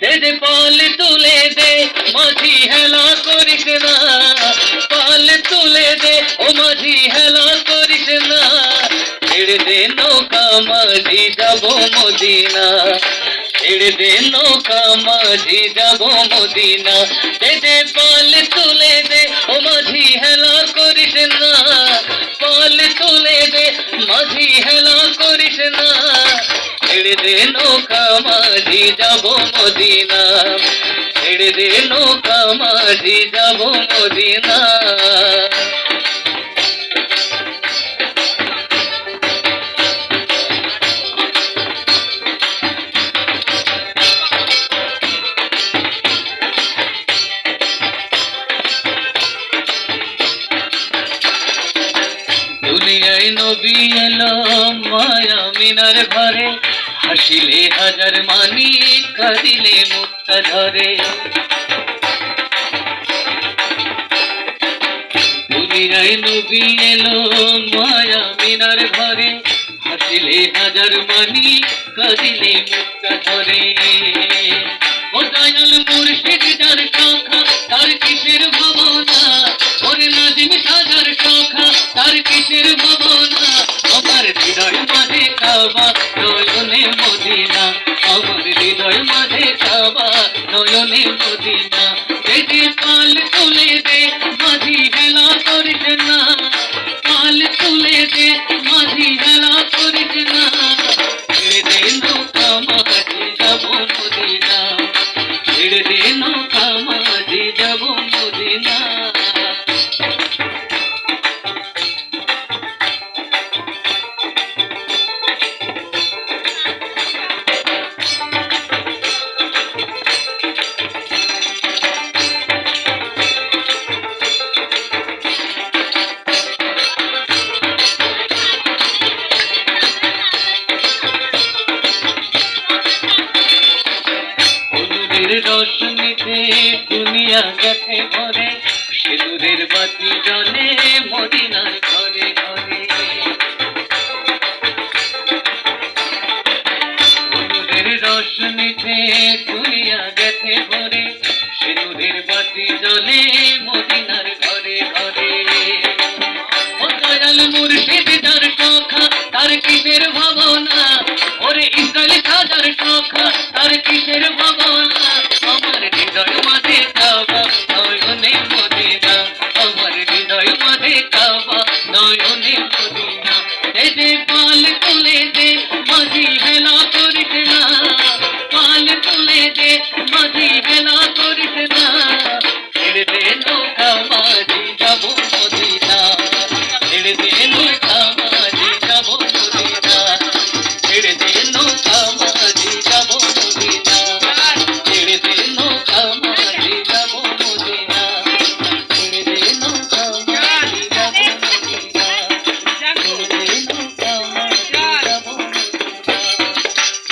দে দে পাল তুলে দে মাঝি হেলা করিস না পাল তুলে দে ও মাঝি হেলা করিস না ছেড়ে দে নৌকা মাঝি যাব মদিনা ছেড়ে দে নৌকা মাঝি যাব মদিনা দে দে পাল তুলে দে ও মাঝি হেলা করিস না পাল তুলে দে মাঝি হেলা করিস না ছেড়ে দে নৌকা মাঝি, যাব মদিনা ছেড়ে দে নৌকা মাঝি, যাব মদিনা দুনিয়ায় নবী এলো মায়া মিনার ঘরে। হাসিলে হাজার মানি, কাঁদিলে মুক্তা ধরে নবী এলো মায়া মিনার ঘরে। হাসিলে হাজার মানি, কাঁদিলে মুক্তা ধরে ও দয়াল কাবা নয়নে মদিনা রশ্মিতে দুনিয়া গেছে ভরে সিঁদুরের বাতি জলে মদিনার ঘরে ঘরে। হলুদের রশ্মিতে দুনিয়া গেছে ভরে সিঁদুরের বাতি জলে মদিনার ঘরে ঘরে। দয়াল মুর্শিদ, যার সখা, তার কিসের ভাবনা? ওরে ইসরায়েল সাজার সখা, তার কিসের ভাবনা?